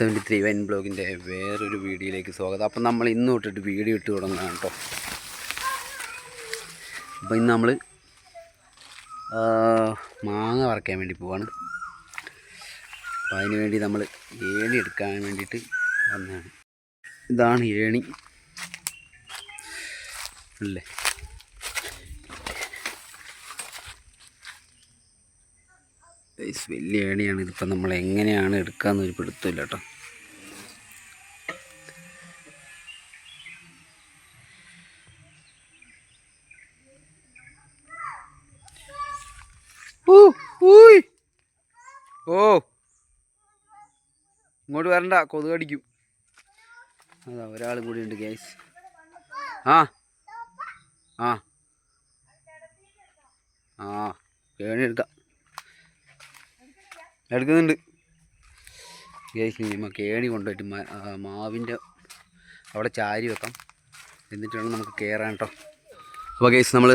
Seventy three wine ബ്ലോഗിന്റെ വേറൊരു വീഡിയോയിലേക്ക് സ്വാഗതം. അപ്പം നമ്മൾ ഇന്ന് തൊട്ടിട്ട് വീഡിയോ ഇട്ട് തുടങ്ങുകയാണ് കേട്ടോ. അപ്പോൾ ഇന്ന് നമ്മൾ മാങ്ങ വറക്കാൻ വേണ്ടി പോവാണ്. അപ്പം അതിന് വേണ്ടി നമ്മൾ ഏണി എടുക്കാൻ വേണ്ടിയിട്ട് വന്നതാണ്. ഇതാണ് ഏണി. അല്ലേ? ഗൈസ്, വലിയ ഏണിയാണ്. ഇതിപ്പോൾ നമ്മൾ എങ്ങനെയാണ് എടുക്കാന്ന് ഒരു പിടുത്തമില്ല കേട്ടോ. ഓ ഇങ്ങോട്ട് വരണ്ട കൊതുക് അടിക്കും. അതാ ഒരാൾ കൂടി ഉണ്ട് ഗ്യാസ് ആ. ആ. ആ കേണി എടുക്കാം. എടുക്കുന്നുണ്ട്. ഗേസ് നമുക്ക് ഏണി കൊണ്ടുപോയിട്ട് മാവിന്റെ അവിടെ ചാരി വെക്കാം. എന്നിട്ട് വേണം നമുക്ക് കയറാൻ കേട്ടോ അപ്പോൾ ഗേസ് നമ്മൾ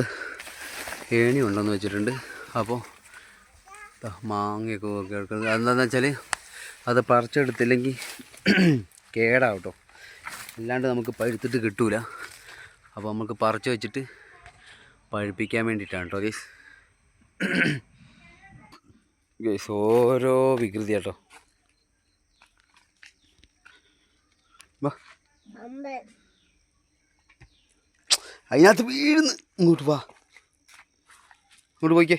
കേണി കൊണ്ടുവന്ന് വെച്ചിട്ടുണ്ട്. അപ്പോൾ മാങ്ങയൊക്കെ കേൾക്കുന്നത്. അതെന്താണെന്ന് വെച്ചാൽ അത് പറിച്ചെടുത്തില്ലെങ്കിൽ കേടാവും കേട്ടോ അല്ലാണ്ട് നമുക്ക് പഴുത്തിട്ട് കിട്ടൂല. അപ്പോൾ നമുക്ക് പറിച്ച് വെച്ചിട്ട് പഴുപ്പിക്കാൻ വേണ്ടിയിട്ടാണ് കേട്ടോ ഗേസ് ഗൈസ് ഓരോ വികൃതി കേട്ടോ അതിനകത്ത് വീഴുന്നു. ഇങ്ങോട്ട് വാ. ഇങ്ങോട്ട് പോയിക്കേ.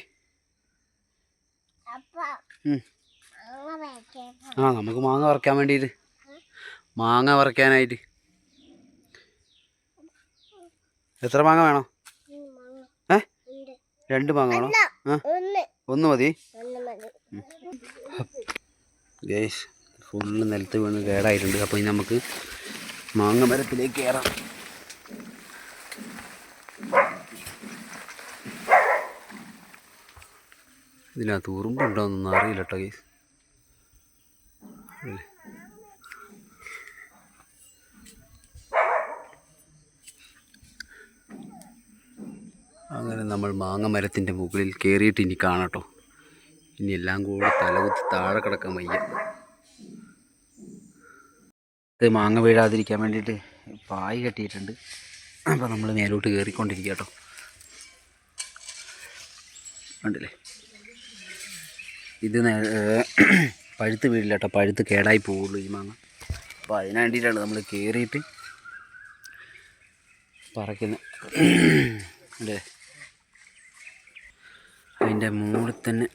ആ നമുക്ക് മാങ്ങ വറക്കാൻ വേണ്ടിയിട്ട് മാങ്ങ വറക്കാനായിട്ട്. എത്ര മാങ്ങ വേണം? ഏ? രണ്ട്. മാങ്ങ വേണോ? ഒന്ന് മതി. ഗേഷ് ഫുള്ള് നിലത്ത് വീണ് കേടായിട്ടുണ്ട്. അപ്പോൾ ഇനി നമുക്ക് മാങ്ങ മരത്തിലേക്ക് കയറാം ഇതിനകത്ത് ഉറുമ്പുണ്ടോന്നൊന്നും അറിയില്ല കേട്ടോ ഗേസ്. അങ്ങനെ നമ്മൾ മാങ്ങ മരത്തിന്റെ മുകളിൽ കയറിയിട്ട് ഇനി കാണട്ടോ ഇനി എല്ലാം കൂടി തലകുത്തി താഴെ കിടക്കാൻ വയ്യ. ഇത് മാങ്ങ വീഴാതിരിക്കാൻ വേണ്ടിയിട്ട് പായ് കെട്ടിയിട്ടുണ്ട്. അപ്പോൾ നമ്മൾ മേലോട്ട് കയറിക്കൊണ്ടിരിക്കുക കേട്ടോ കണ്ടില്ലേ? ഇത് പഴുത്ത് വീഴില്ല കേട്ടോ പഴുത്ത് കേടായി പോവുള്ളൂ ഈ മാങ്ങ. അപ്പോൾ അതിന് വേണ്ടിയിട്ടാണ് നമ്മൾ കയറിയിട്ട് പറക്കുന്നത് അല്ലേ അതിന്റെ മുകളിൽ തന്നെ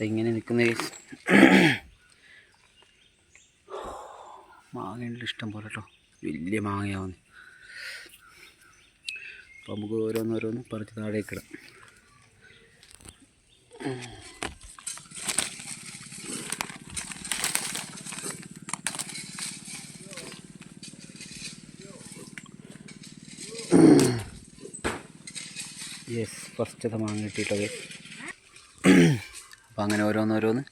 ഇങ്ങനെ നിൽക്കുന്ന മാങ്ങയുണ്ട് ഇഷ്ടം പോലെ കേട്ടോ. വലിയ മാങ്ങയാവുന്നു. അപ്പോൾ നമുക്ക് ഓരോന്നോരോന്ന് പറിച്ച് താഴേക്ക് യെസ് ഫസ്റ്റത്തെ മാങ്ങ കിട്ടിയിട്ടോ അപ്പോൾ അങ്ങനെ ഓരോന്നോരോന്ന്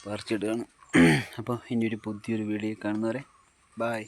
പറിച്ചിടുകയാണ്. അപ്പോൾ ഇനി ഒരു പുതിയൊരു വീഡിയോ കാണുന്നവരെ ബായ്